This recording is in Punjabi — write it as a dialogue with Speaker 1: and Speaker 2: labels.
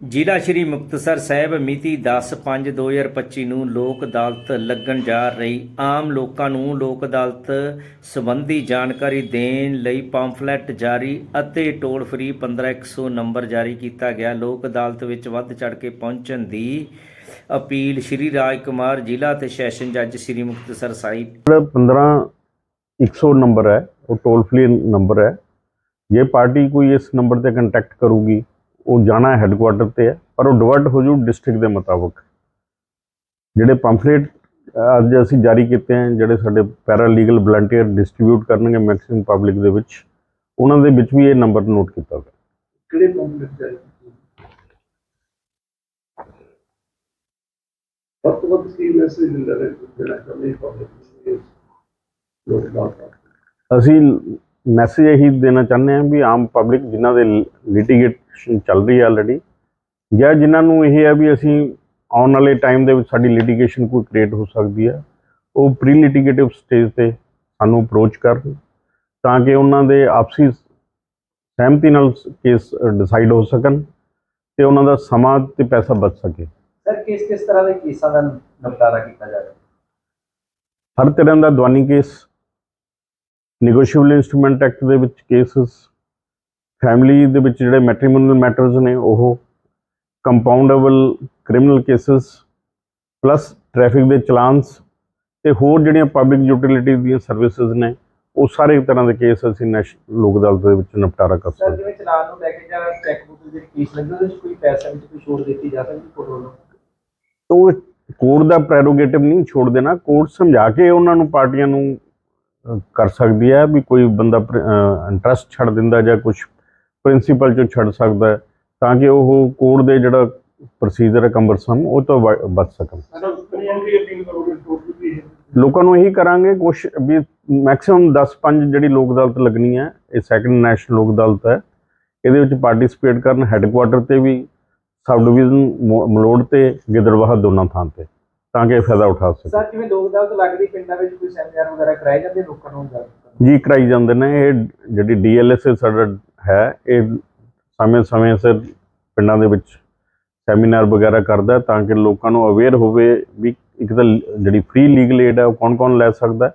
Speaker 1: ਜ਼ਿਲ੍ਹਾ ਸ਼੍ਰੀ ਮੁਕਤਸਰ ਸਾਹਿਬ ਮਿਤੀ 10/5/2025 ਨੂੰ ਲੋਕ ਅਦਾਲਤ ਲੱਗਣ ਜਾ ਰਹੀ ਆਮ ਲੋਕਾਂ ਨੂੰ ਲੋਕ ਅਦਾਲਤ ਸੰਬੰਧੀ ਜਾਣਕਾਰੀ ਦੇਣ ਲਈ ਪੰਫਲੈਟ ਜਾਰੀ ਅਤੇ ਟੋਲ ਫਰੀ 15100 ਨੰਬਰ ਜਾਰੀ ਕੀਤਾ ਗਿਆ। ਲੋਕ ਅਦਾਲਤ ਵਿੱਚ ਵੱਧ ਚੜ ਕੇ ਪਹੁੰਚਣ ਦੀ ਅਪੀਲ ਸ਼੍ਰੀ ਰਾਜ ਕੁਮਾਰ ਜ਼ਿਲ੍ਹਾ ਤੇ ਸੈਸ਼ਨ ਜੱਜ ਸ਼੍ਰੀ ਮੁਕਤਸਰ ਸਾਹਿਬ।
Speaker 2: ਜਿਹੜਾ 15 100 ਨੰਬਰ ਹੈ, ਉਹ ਟੋਲ ਫ੍ਰੀ ਨੰਬਰ ਹੈ। ਜੇ ਪਾਰਟੀ ਕੋਈ ਇਸ ਨੰਬਰ ਤੇ ਕੰਟੈਕਟ ਕਰੂਗੀ ਉਹ ਜਾਣਾ ਹੈੱਡਕੁਆਟਰ ਤੇ ਹੈ ਪਰ ਉਹ ਡਿਵਰਟ ਹੋ ਜੂ ਡਿਸਟ੍ਰਿਕਟ ਦੇ ਮੁਤਾਬਕ। ਜਿਹੜੇ ਪੰਫਲੇਟ ਅੱਜ ਅਸੀਂ ਜਾਰੀ ਕੀਤੇ ਹਨ ਜਿਹੜੇ ਸਾਡੇ ਪੈਰਾ ਲੀਗਲ ਵਲੰਟੀਅਰ ਡਿਸਟ੍ਰੀਬਿਊਟ ਕਰਨਗੇ ਮੈਕਸਿਮਮ ਪਬਲਿਕ ਦੇ ਵਿੱਚ ਉਹਨਾਂ ਦੇ ਵਿੱਚ ਵੀ ਇਹ ਨੰਬਰ ਨੋਟ ਕੀਤਾ ਗਿਆ।
Speaker 3: ਕਿਹੜੇ ਕੰਪਲੀਟ ਜਾਰੀ ਕੀਤੀ ਸਭ ਤੋਂ ਵੱਧ ਕੀ ਮੈਸੇਜ ਦਿੰਦਾ ਹੈ ਜਿਹੜਾ ਕਮੇ ਪਬਲਿਕ ਲੋਕ ਬਾਤ
Speaker 2: ਅਸੀਂ ਮੈਸੇਜ ਇਹੀ ਦੇਣਾ ਚਾਹੁੰਦੇ ਹਾਂ ਵੀ ਆਮ ਪਬਲਿਕ ਜਿਨ੍ਹਾਂ ਦੇ ਲਿਟੀਗੇਸ਼ਨ ਚੱਲ ਰਹੀ ਹੈ ਆਲਰੇਡੀ ਜਾਂ ਜਿਨ੍ਹਾਂ ਨੂੰ ਇਹ ਹੈ ਵੀ ਅਸੀਂ ਆਉਣ ਵਾਲੇ ਟਾਈਮ ਦੇ ਵਿੱਚ ਸਾਡੀ ਲਿਟੀਗੇਸ਼ਨ ਕੋਈ ਕ੍ਰੀਏਟ ਹੋ ਸਕਦੀ ਹੈ ਉਹ ਪ੍ਰੀ ਲਿਟੀਗੇਟਿਵ ਸਟੇਜ ਤੇ ਸਾਨੂੰ ਅਪਰੋਚ ਕਰਨ ਤਾਂ ਕਿ ਉਹਨਾਂ ਦੇ ਆਪਸੀ ਸਹਿਮਤੀ ਨਾਲ ਕੇਸ ਡਿਸਾਈਡ ਹੋ ਸਕਣ ਤੇ ਉਹਨਾਂ ਦਾ ਸਮਾਂ ਤੇ ਪੈਸਾ ਬਚ ਸਕੇ।
Speaker 4: ਸਰ ਕਿਸ ਕਿਸ ਤਰ੍ਹਾਂ ਦੇ ਕੇਸਾਂ ਦਾ ਨਿਪਟਾਰਾ ਕੀਤਾ ਜਾਵੇ
Speaker 2: ਹਰ ਤਰ੍ਹਾਂ ਦਾ ਦਵਾਨੀ ਕੇਸ ਨੈਗੋਸ਼ੀਏਬਲ ਇਨਸਟਰੂਮੈਂਟ ਐਕਟ ਦੇ ਵਿੱਚ ਕੇਸਸ ਫੈਮਿਲੀ ਦੇ ਵਿੱਚ ਜਿਹੜੇ ਮੈਟ੍ਰੀਮੋਨੀਅਲ ਮੈਟਰਸ ਨੇ ਉਹ compoundable criminal cases plus traffic ਦੇ ਚਲਾਨਸ ਤੇ ਹੋਰ ਜਿਹੜੀਆਂ ਪਬਲਿਕ ਯੂਟਿਲਿਟੀ ਦੀਆਂ ਸਰਵਿਸਿਜ਼ ਨੇ ਉਹ ਸਾਰੇ ਤਰ੍ਹਾਂ ਦੇ ਕੇਸ ਅਸੀਂ ਨੈਸ਼ਨਲ ਲੋਕ ਅਦਾਲਤ ਦੇ ਵਿੱਚ ਨਿਪਟਾਰਾ ਕਰ ਸਕਦੇ
Speaker 4: ਜਿਵੇਂ ਚਲਾਨ ਨੂੰ ਲੈ ਕੇ ਜਾਂ ਚੈੱਕ ਬੁੱਕ ਦੇ ਕੇਸ ਲੱਗੇ ਉਹਦੇ ਕੋਈ ਪੈਸਾ ਵਿੱਚ ਕੋਈ ਛੋਟ ਦਿੱਤੀ ਜਾ ਸਕਦੀ ਕੋਰਟ ਵੱਲੋਂ
Speaker 2: ਹਾਂ। ਉਹ ਕੋਰਟ ਦਾ ਪ੍ਰੈਰੋਗੇਟਿਵ ਨਹੀਂ ਛੋੜ ਦੇਣਾ ਕੋਰਟ ਸਮਝਾ ਕੇ ਉਹਨਾਂ ਨੂੰ ਪਾਰਟੀਆਂ ਨੂੰ ਕਰ ਸਕਦੀ ਹੈ ਵੀ ਕੋਈ ਬੰਦਾ ਇੰਟਰਸਟ ਛੱਡ ਦਿੰਦਾ ਜਾਂ ਕੁਝ ਪ੍ਰਿੰਸੀਪਲ ਚੋਂ ਛੱਡ ਸਕਦਾ ਹੈ, ਤਾਂ ਕਿ ਉਹ ਕੋਰਟ ਦੇ ਜਿਹੜਾ ਪ੍ਰੋਸੀਜਰ ਹੈ ਕੰਬਰਸਮ ਉਹ ਤੋਂ ਬ- ਬਚ ਸਕਣ। ਲੋਕਾਂ ਨੂੰ ਇਹੀ ਕਰਾਂਗੇ ਕੁਛ ਵੀ ਮੈਕਸਿਮਮ 10 5 ਜਿਹੜੀ ਲੋਕ ਅਦਾਲਤ ਲੱਗਣੀ ਹੈ ਇਹ ਸੈਕੰਡ ਨੈਸ਼ਨਲ ਲੋਕ ਅਦਾਲਤ ਹੈ ਇਹਦੇ ਵਿੱਚ ਪਾਰਟਿਸਿਪੇਟ ਕਰਨ ਹੈੱਡਕੁਆਟਰ ਤੇ ਵੀ ਸਬ ਡਿਵੀਜ਼ਨ ਮਲੋੜ ਤੇ ਗਿੱਦੜਵਾਹਾ ਦੋਨਾਂ ਥਾਂ ਤੇ ਤਾਂ ਕਿ ਇਹ ਫਾਇਦਾ ਉਠਾ ਸਕਣ
Speaker 4: ਸਰ ਜਿਵੇਂ ਲੋਕ ਅਦਾਲਤ ਲੱਗਦੀ ਪਿੰਡਾਂ ਵਿੱਚ ਕੋਈ ਸੈਮੀਨਾਰ ਵਗੈਰਾ ਕਰਾਏ ਜਾਂਦੇ ਲੋਕਾਂ ਨੂੰ
Speaker 2: ਜੀ ਕਰਾਈ ਜਾਂਦੇ ਨੇ ਇਹ ਜਿਹੜੀ ਡੀਐਲਐਸ ਸਾਡਾ ਹੈ। ਇਹ ਸਮੇਂ ਸਮੇਂ ਸਿਰ ਪਿੰਡਾਂ ਦੇ ਵਿੱਚ ਸੈਮੀਨਾਰ ਵਗੈਰਾ ਕਰਦਾ ਤਾਂ ਕਿ ਲੋਕਾਂ ਨੂੰ ਅਵੇਅਰ ਹੋਵੇ ਵੀ ਇੱਕ ਤਾਂ ਜਿਹੜੀ ਫ੍ਰੀ ਲੀਗਲ ਏਡ ਹੈ ਉਹ ਕੌਣ-ਕੌਣ ਲੈ ਸਕਦਾ ਹੈ।